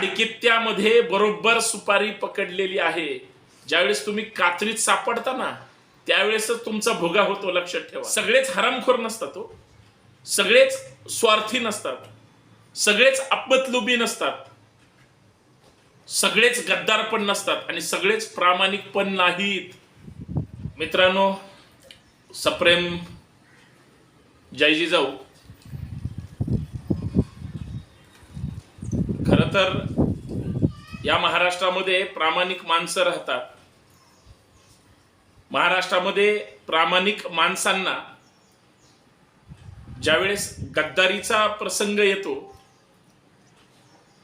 आडिकित्यामध्ये बरोबर सुपारी पकडलेली आहे. ज्यावेळेस तुम्ही कात्रीत सापडता ना त्यावेळेसच तुमचा भोगा होतो लक्षात ठेवा. सगळेच हरामखोर नसतात हो. सगळेच स्वार्थी नसतात. सगळेच अपतलुबी नसतात. सगळेच गद्दार पण नसतात आणि सगळेच प्रामाणिक पण नाहीत. मित्रांनो सप्रेम जयजी जाऊ तर या महाराष्ट्रामध्ये प्रामाणिक माणसं राहतात. महाराष्ट्रामध्ये प्रामाणिक माणसांना ज्यावेळेस गद्दारीचा प्रसंग येतो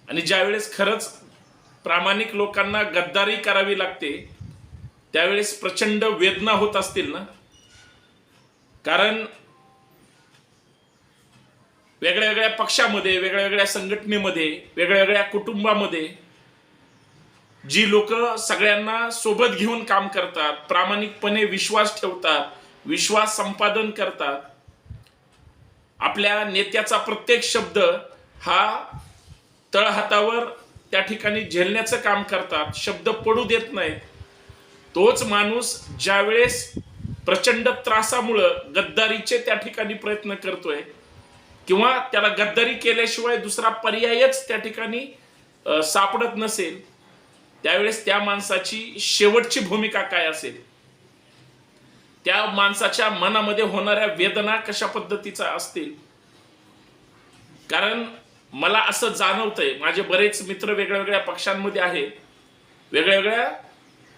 आणि ज्यावेळेस खरंच प्रामाणिक लोकांना गद्दारी करावी लागते त्यावेळेस प्रचंड वेदना होत असतील ना? कारण वेगळ्या वेगळ्या पक्षामध्ये वेगळ्या वेगळ्या संघटनेमध्ये वेगळ्या वेगळ्या कुटुंबामध्ये जी लोक सगळ्यांना सोबत घेऊन काम करतात प्रामाणिकपणे विश्वास ठेवतात विश्वास संपादन करतात आपल्या नेत्याचा प्रत्येक शब्द हा तळहातावर त्या ठिकाणी झेलण्याचं काम करतात शब्द पडू देत नाहीत. तोच माणूस ज्यावेळेस प्रचंड त्रासामुळं गद्दारीचे त्या ठिकाणी प्रयत्न करतोय किंवा त्याला गद्दारी केल्याशिवाय दुसरा पर्यायच त्या ठिकाणी सापडत नसेल त्यावेळेस त्या माणसाची शेवटची भूमिका काय असेल? त्या माणसाच्या मनामध्ये होणाऱ्या वेदना कशा पद्धतीचा असतील? कारण मला असं जाणवतंय माझे बरेच मित्र वेगळ्या वेगळ्या पक्षांमध्ये आहेत वेगळ्या वेगळ्या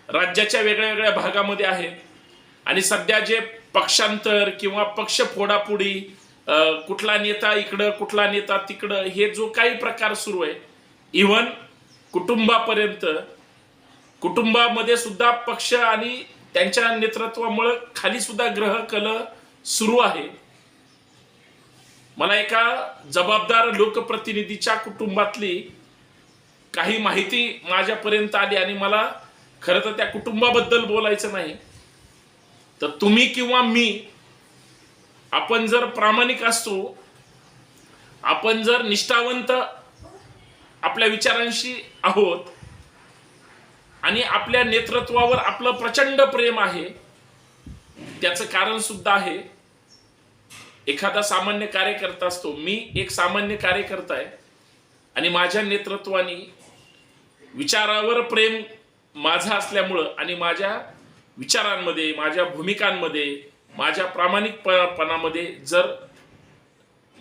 राज्याच्या वेगळ्या वेगळ्या भागामध्ये आहेत. आणि सध्या जे पक्षांतर किंवा पक्ष फोडाफोडी कुठला नेता इकडं कुठला नेता तिकडं हे जो काही प्रकार सुरू आहे इव्हन कुटुंबापर्यंत कुटुंबामध्ये सुद्धा पक्ष आणि त्यांच्या नेतृत्वामुळं खाली सुद्धा ग्रह कल सुरू आहे. मला एका जबाबदार लोकप्रतिनिधीच्या कुटुंबातली काही माहिती माझ्यापर्यंत आली आणि मला खरं तर त्या कुटुंबाबद्दल बोलायचं नाही. तर तुम्ही किंवा मी आपण जर प्रामाणिक असतो आपण जर निष्ठावंत आपल्या विचारांशी आहोत आणि आपल्या नेतृत्वावर आपलं प्रचंड प्रेम आहे त्याचं कारण सुद्धा आहे एखादा सामान्य कार्यकर्ता असतो. मी एक सामान्य कार्यकर्ता आहे आणि माझ्या नेतृत्वाने विचारावर प्रेम माझं असल्यामुळं आणि माझ्या विचारांमध्ये माझ्या भूमिकांमध्ये माझ्या प्रामाणिकपणामध्ये जर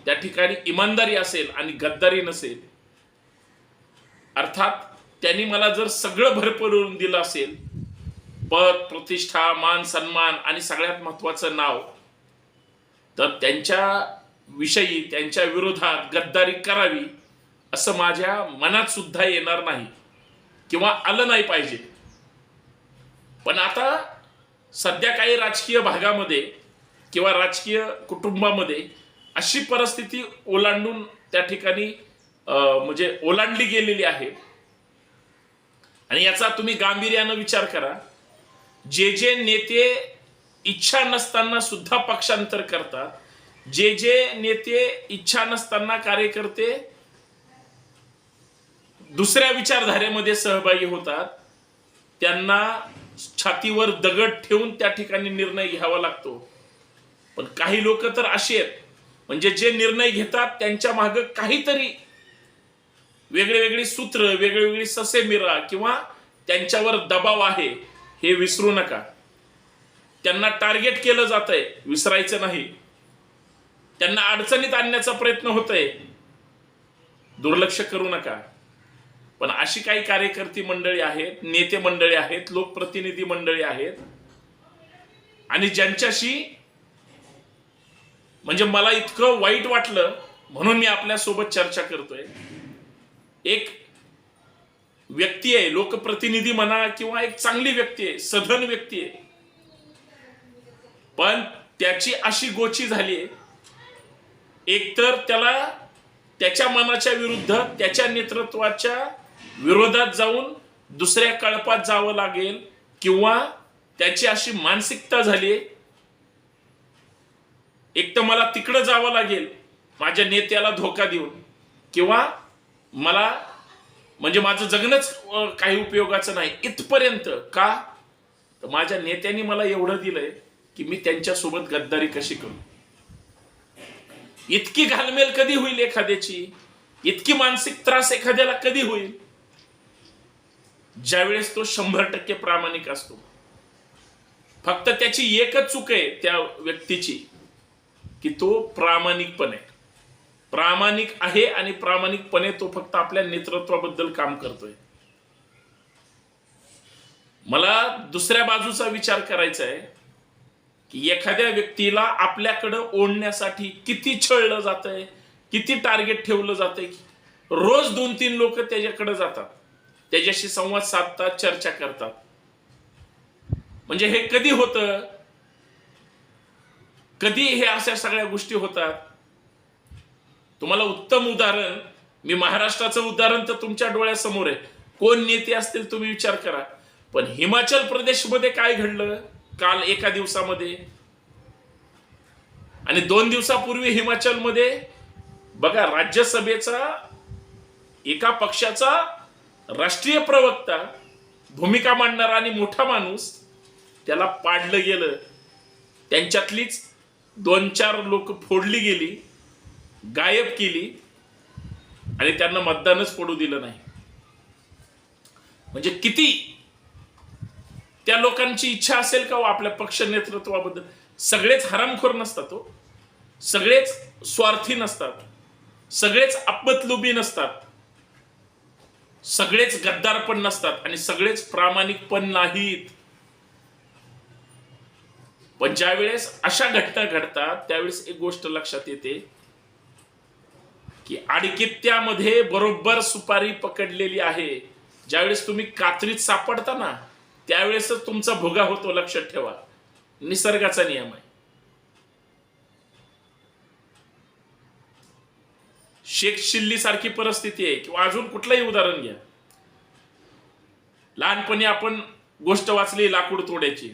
त्या ठिकाणी इमानदारी असेल आणि गद्दारी नसेल अर्थात त्यांनी मला जर सगळं भरपूरून दिलं असेल पद प्रतिष्ठा मान सन्मान आणि सगळ्यात महत्वाचं नाव तर त्यांच्या विषयी त्यांच्या विरोधात गद्दारी करावी असं माझ्या मनात सुद्धा येणार नाही किंवा आलं नाही पाहिजे. पण आता सध्या काही राजकीय भागामध्ये किंवा राजकीय कुटुंबामध्ये अशी परिस्थिती ओलांडून त्या ठिकाणी म्हणजे ओलांडली गेलेली आहे. आणि याचा तुम्ही गांभीर्यानं विचार करा. जे जे नेते इच्छा नसताना सुद्धा पक्षांतर करतात जे जे नेते इच्छा नसताना कार्यकर्ते दुसऱ्या विचारधारेमध्ये सहभागी होतात त्यांना छातीवर दगड ठेवून त्या ठिकाणी निर्णय घ्यावा लागतो. पण काही लोक तर अशी आहेत. म्हणजे जे निर्णय घेतात त्यांच्या माग काहीतरी वेगळे वेगळी सूत्र वेगळी वेगळी ससे मिरा किंवा त्यांच्यावर दबाव आहे हे विसरू नका. त्यांना टार्गेट केलं जात आहे विसरायचं नाही. त्यांना अडचणीत आणण्याचा प्रयत्न होतोय. दुर्लक्ष करू नका. पण अशी काही कार्यकर्ती मंडळी आहेत नेते मंडळी आहेत लोकप्रतिनिधी मंडळी आहेत. आणि ज्यांच्याशी म्हणजे मला इतकं वाईट वाटलं म्हणून मी आपल्यासोबत चर्चा करतोय. एक व्यक्ती आहे लोकप्रतिनिधी म्हणा किंवा एक चांगली व्यक्ती आहे सधन व्यक्ती आहे. पण त्याची अशी गोची झाली आहे एकतर त्याला त्याच्या मनाच्या विरुद्ध त्याच्या नेतृत्वाच्या विरोधात जाऊन दुसऱ्या कळपात जावं लागेल किंवा त्याची अशी मानसिकता झाली एक तर मला तिकडं जावं लागेल माझ्या नेत्याला धोका देऊन. किंवा मला म्हणजे माझं जगणंच काही उपयोगाचं नाही. इथपर्यंत का? तर माझ्या नेत्यांनी मला एवढं दिलंय की मी त्यांच्यासोबत गद्दारी कशी करू? इतकी घालमेल कधी होईल एखाद्याची? इतकी मानसिक त्रास एखाद्याला कधी होईल? ज्यावेळेस तो शंभर टक्के प्रामाणिक असतो. फक्त त्याची एकच चूक आहे त्या व्यक्तीची की तो प्रामाणिकपणे प्रामाणिक आहे आणि प्रामाणिकपणे तो फक्त आपल्या नेतृत्वाबद्दल काम करतोय. मला दुसऱ्या बाजूचा विचार करायचा आहे की एखाद्या व्यक्तीला आपल्याकडं ओढण्यासाठी किती छळलं जातंय किती टार्गेट ठेवलं जातंय रोज दोन तीन लोक त्याच्याकडे जातात. त्याच्याशी संवाद साधतात चर्चा करतात. म्हणजे हे कधी होतं? कधी हे अशा सगळ्या गोष्टी होतात? तुम्हाला उत्तम उदाहरण मी महाराष्ट्राचं उदाहरण तर तुमच्या डोळ्यासमोर आहे. कोण नेते असतील तुम्ही विचार करा. पण हिमाचल प्रदेशमध्ये काय घडलं काल एका दिवसामध्ये? आणि दोन दिवसापूर्वी हिमाचलमध्ये बघा राज्यसभेचा एका पक्षाचा राष्ट्रीय प्रवक्ता भूमिका मांडणारा आणि मोठा माणूस त्याला पाडलं गेलं. त्यांच्यातलीच दोन चार लोक फोडली गेली गायब केली आणि त्यांना मतदानच पडू दिलं नाही. म्हणजे किती त्या लोकांची इच्छा असेल का हो आपल्या पक्ष नेतृत्वाबद्दल? सगळेच हरामखोर नसतात हो. सगळेच स्वार्थी नसतात. सगळेच आपतलुबी नसतात. सगळेच गद्दार पण नसतात आणि सगळेच प्रामाणिक पण नाहीत. पण ज्या वेळेस अशा घटना घडतात त्यावेळेस एक गोष्ट लक्षात येते की आडकित्यामध्ये बरोबर सुपारी पकडलेली आहे. ज्यावेळेस तुम्ही कात्रीत सापडता ना त्यावेळेसच तुमचा भोगा होतो लक्षात ठेवा. निसर्गाचा नियम आहे. शेख शिल्ली सारखी परिस्थिती आहे किंवा अजून कुठलंही उदाहरण घ्या. लहानपणी आपण गोष्ट वाचली लाकूड तोड्याची.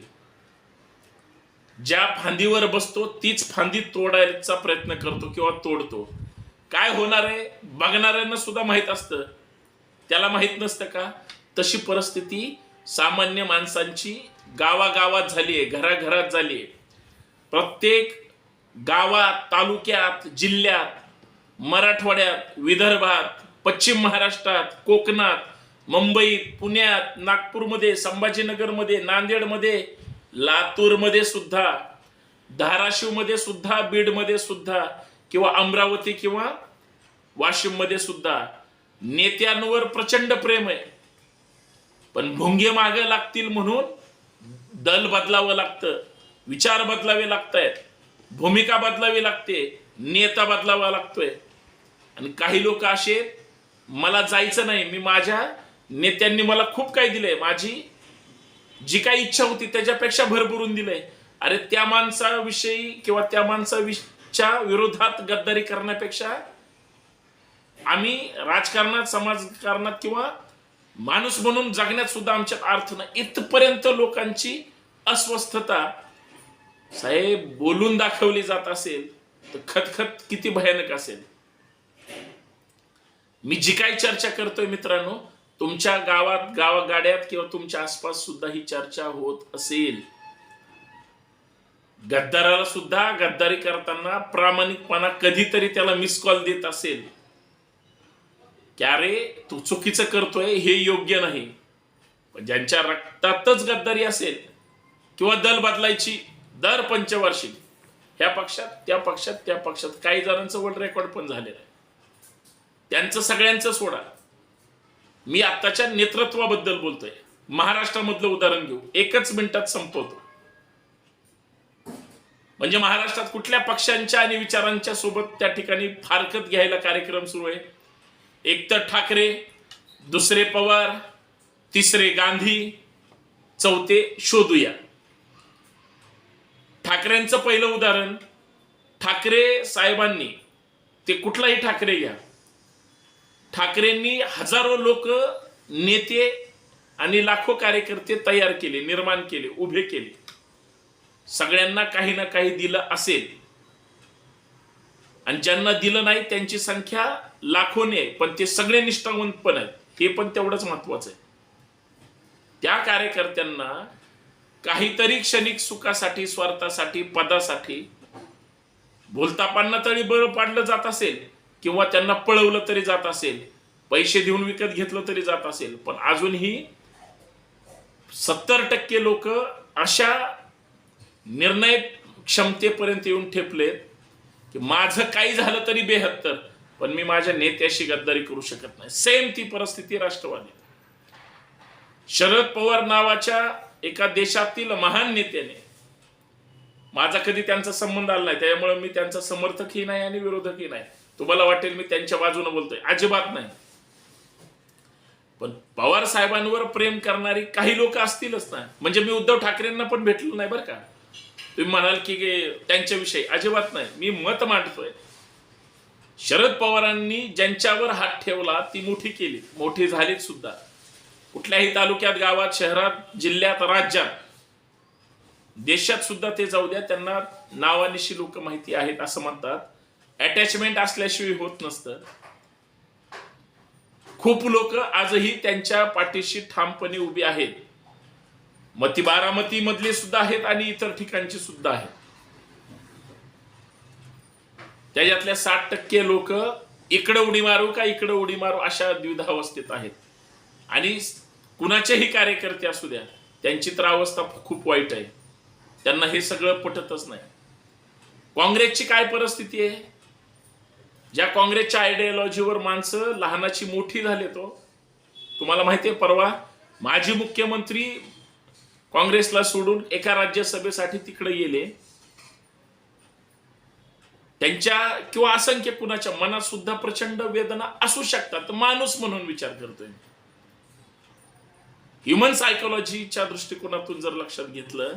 ज्या फांदीवर बसतो तीच फांदी तोडायचा प्रयत्न करतो किंवा तोडतो. काय होणार आहे? बघणाऱ्यांना सुद्धा माहीत असतं. त्याला माहीत नसतं का? तशी परिस्थिती सामान्य माणसांची गावागावात झाली आहे घराघरात झाली आहे. प्रत्येक गावात तालुक्यात जिल्ह्यात मराठवाड्यात विदर्भात पश्चिम महाराष्ट्रात कोकणात मुंबईत पुण्यात नागपूरमध्ये संभाजीनगरमध्ये नांदेडमध्ये लातूरमध्ये सुद्धा धाराशिवमध्ये सुद्धा बीडमध्ये सुद्धा किंवा अमरावती किंवा वाशिममध्ये सुद्धा नेत्यांवर प्रचंड प्रेम आहे. पण भोंगे मागे लागतील म्हणून दल बदलावं लागतं विचार बदलावे लागत आहेत भूमिका बदलावी लागते नेता बदलावा लागतोय. आणि काही लोक असे मला जायचं नाही मी माझ्या नेत्यांनी मला खूप काही दिलंय माझी जी काही इच्छा होती त्याच्यापेक्षा भरभरून दिलंय. अरे त्या माणसाविषयी किंवा त्या माणसाच्या विरोधात गद्दारी करण्यापेक्षा आम्ही राजकारणात समाजकारणात किंवा माणूस म्हणून जगण्यात सुद्धा आमच्यात अर्थ नाही इथपर्यंत लोकांची अस्वस्थता साहेब बोलून दाखवली जात असेल तर खतखत किती भयानक असेल. मी जी काही चर्चा करतोय मित्रांनो तुमच्या गावात गावागाड्यात किंवा तुमच्या आसपास सुद्धा ही चर्चा होत असेल. गद्दाराला सुद्धा गद्दारी करताना प्रामाणिकपणा कधीतरी त्याला मिस कॉल देत असेल. की अरे तू चुकीचं करतोय हे योग्य नाही. पण ज्यांच्या रक्तातच गद्दारी असेल किंवा दल बदलायची दर पंचवार्षिक ह्या पक्षात त्या पक्षात त्या पक्षात काही जणांचं वर्ल्ड रेकॉर्ड पण झालेलं आहे. त्यांचं सगळ्यांचं सोडा. मी आत्ताच्या नेतृत्वाबद्दल बोलतोय. महाराष्ट्रामधलं उदाहरण घेऊ. एकच मिनिटात संपवतो. म्हणजे महाराष्ट्रात कुठल्या पक्षांच्या आणि विचारांच्या सोबत त्या ठिकाणी फारकत घ्यायला कार्यक्रम सुरू आहे? एक तर ठाकरे दुसरे पवार तिसरे गांधी चौथे शोधूया. ठाकरेंचं पहिलं उदाहरण ठाकरे साहेबांनी ते कुठलाही ठाकरे घ्या. ठाकरेंनी हजारो लोक नेते आणि लाखो कार्यकर्ते तयार केले निर्माण केले उभे केले. सगळ्यांना काही ना काही दिलं असेल. आणि ज्यांना दिलं नाही त्यांची संख्या लाखोने आहे पण ते सगळे निष्ठावंत पण आहेत. हे पण तेवढंच महत्वाचं आहे. त्या कार्यकर्त्यांना काहीतरी क्षणिक सुखासाठी स्वार्थासाठी पदासाठी बोलतापांना तरी बळ पाडलं जात असेल. किंवा त्यांना पळवलं तरी जात असेल पैसे देऊन विकत घेतलं तरी जात असेल पण अजूनही सत्तर टक्के लोक अशा निर्णय क्षमतेपर्यंत येऊन ठेपलेत की माझं काही झालं तरी बेहत्तर पण मी माझ्या नेत्याशी गद्दारी करू शकत नाही. सेम ती परिस्थिती राष्ट्रवादी. शरद पवार नावाच्या एका देशातील महान नेत्याने माझा कधी त्यांचा संबंध आला नाही त्यामुळे मी त्यांचा समर्थकही नाही आणि विरोधकही नाही. तुम्हाला वाटेल मी त्यांच्या बाजूने बोलतोय. अजिबात नाही. पण पवार साहेबांवर प्रेम करणारी काही लोक असतीलच ना. म्हणजे मी उद्धव ठाकरेंना पण भेटलो नाही बरं का. तुम्ही म्हणाल की त्यांच्याविषयी अजिबात नाही. मी मत मांडतोय. शरद पवारांनी ज्यांच्यावर हात ठेवला ती मोठी केली. मोठी झालीत सुद्धा. कुठल्याही तालुक्यात गावात शहरात जिल्ह्यात राज्यात. देशात सुद्धा ते जाऊ द्या. त्यांना नावानिशी लोक माहिती आहेत असं म्हणतात. अटॅचमेंट असल्याशिवाय होत नसतं. खूप लोक आजही त्यांच्या पाठीशी ठामपणे उभी आहेत. मग ती बारामती मधले सुद्धा आहेत आणि इतर ठिकाणची सुद्धा आहेत. त्याच्यातल्या साठ टक्के लोक इकडे उडी मारू का इकडे उडी मारू अशा द्विधावस्थेत आहेत. आणि कुणाचेही कार्यकर्ते असू द्या त्यांची तर अवस्था खूप वाईट आहे. त्यांना हे सगळं पटतच नाही. काँग्रेसची काय परिस्थिती आहे? ज्या काँग्रेसच्या आयडियोलॉजीवर माणसं लहानाची मोठी झाले तो. तुम्हाला माहिती आहे परवा माजी मुख्यमंत्री काँग्रेसला सोडून एका राज्यसभेसाठी तिकडे गेले. त्यांच्या किंवा असंख्य कुणाच्या मनात सुद्धा प्रचंड वेदना असू शकतात. माणूस म्हणून विचार करतोय ह्युमन सायकोलॉजीच्या दृष्टिकोनातून जर लक्षात घेतलं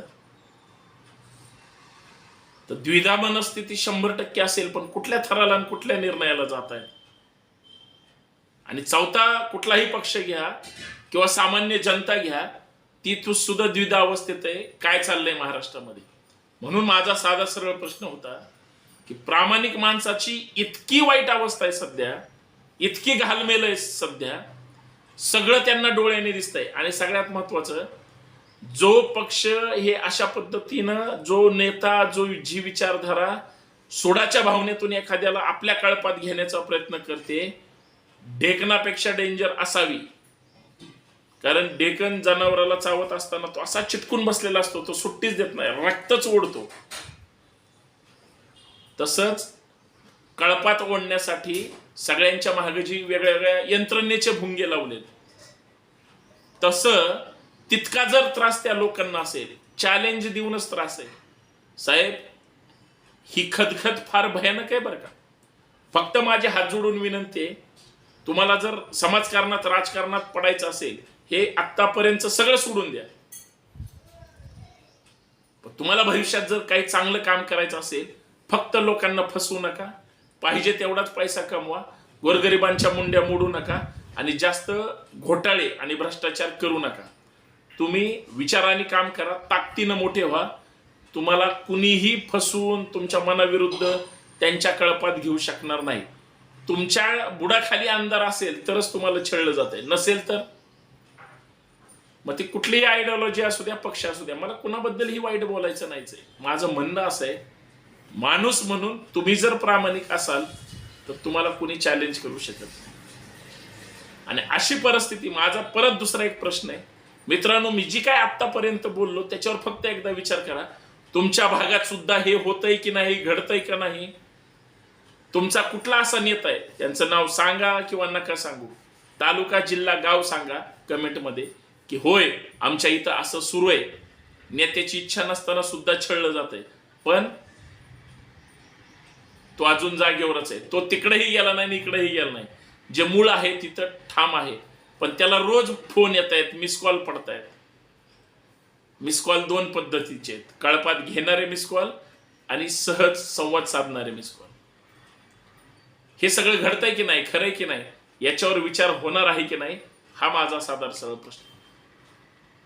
तर द्विधा मनस्थिती शंभर टक्के असेल पण कुठल्या थराला आणि कुठल्या निर्णयाला जात आहे? आणि चौथा कुठलाही पक्ष घ्या किंवा सामान्य जनता घ्या ती तू सुद्धा द्विधा अवस्थेत आहे. काय चाललंय महाराष्ट्रामध्ये? म्हणून माझा साधा सरळ प्रश्न होता की प्रामाणिक माणसाची इतकी वाईट अवस्था आहे सध्या इतकी घालमेल आहे सध्या सगळं त्यांना डोळ्याने दिसतंय. आणि सगळ्यात महत्वाचं जो पक्ष हे अशा पद्धतीनं जो नेता जो जी विचारधारा सोडाच्या भावनेतून एखाद्याला आपल्या कळपात घेण्याचा प्रयत्न करते डेकनापेक्षा डेंजर असावी. कारण डेकन जनावराला चावत असताना तो असा चिटकून बसलेला असतो तो सुट्टीच देत नाही रक्तच ओढतो. तसंच कळपात ओढण्यासाठी सगळ्यांच्या महागजी वेगळ्या वेगळ्या यंत्रणेचे भुंगे लावलेत. तसं तितका जर त्रास त्या लोकांना असेल चॅलेंज देऊनच त्रास आहे. साहेब ही खदखद फार भयानक आहे बरं का. फक्त माझे हात जोडून विनंती आहे तुम्हाला जर समाजकारणात राजकारणात पडायचं असेल हे आत्तापर्यंत सगळं सोडून द्या. पण तुम्हाला भविष्यात जर काही चांगलं काम करायचं असेल फक्त लोकांना फसवू नका. पाहिजे तेवढाच पैसा कमवा. गोरगरिबांच्या मुंड्या मोडू नका. आणि जास्त घोटाळे आणि भ्रष्टाचार करू नका. तुम्ही विचाराने काम करा ताकदीनं मोठे व्हा. तुम्हाला कुणीही फसवून तुमच्या मनाविरुद्ध त्यांच्या कळपात घेऊ शकणार नाही. तुमच्या बुडाखाली अंधार असेल तरच तुम्हाला छळलं आहे नसेल तर? मग ती कुठलीही आयडिओलॉजी असू द्या पक्ष असू द्या मला कुणाबद्दलही वाईट बोलायचं नाहीच आहे. माझं म्हणणं असं आहे माणूस म्हणून तुम्ही जर प्रामाणिक असाल तर तुम्हाला कुणी चॅलेंज करू शकत नाही. आणि अशी परिस्थिती माझा परत दुसरा एक प्रश्न आहे. मित्रांनो मी जी काय आतापर्यंत बोललो त्याच्यावर फक्त एकदा विचार करा. तुमच्या भागात सुद्धा हे होतंय की नाही घडतंय का नाही? तुमचा कुठला असा नेता आहे? त्यांचं नाव सांगा किंवा नका सांगू. तालुका जिल्हा गाव सांगा कमेंटमध्ये की होय आमच्या इथं असं सुरू आहे. नेत्याची इच्छा नसताना सुद्धा छळलं जात आहे पण तो अजून जागेवरच आहे. तो तिकडेही गेला नाही आणि इकडेही गेला नाही. जे मूळ आहे तिथं ठाम आहे. पण त्याला रोज फोन येत आहेत मिस कॉल पडत आहेत मिस कॉल दोन पद्धतीचे आहेत. कळपात घेणारे मिस कॉल आणि सहज संवाद साधणारे मिस कॉल हे सगळं घडतंय की नाही खरंय की नाही याच्यावर विचार होणार आहे की नाही हा माझा साधार सरळ प्रश्न.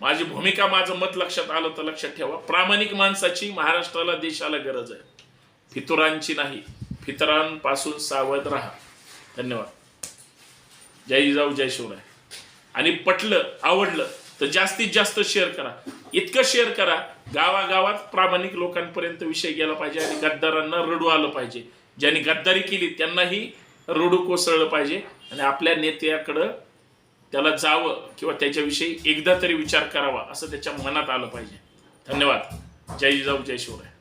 माझी भूमिका माझं मत लक्षात आलं तर लक्षात ठेवा. प्रामाणिक माणसाची महाराष्ट्राला देशाला गरज आहे. फितुरांची नाही. फितरांपासून सावध राहा. धन्यवाद. जय जाऊ जय शिवराय. आणि पटलं आवडलं तर जास्तीत जास्त शेअर करा. इतकं शेअर करा गावागावात प्रामाणिक लोकांपर्यंत विषय गेला पाहिजे आणि गद्दारांना रडू आलं पाहिजे. ज्यांनी गद्दारी केली त्यांनाही रडू कोसळलं पाहिजे. आणि आपल्या नेत्याकडं त्याला जावं किंवा त्याच्याविषयी एकदा तरी विचार करावा असं त्याच्या मनात आलं पाहिजे. धन्यवाद. जय जिजाऊ जय शिवराय.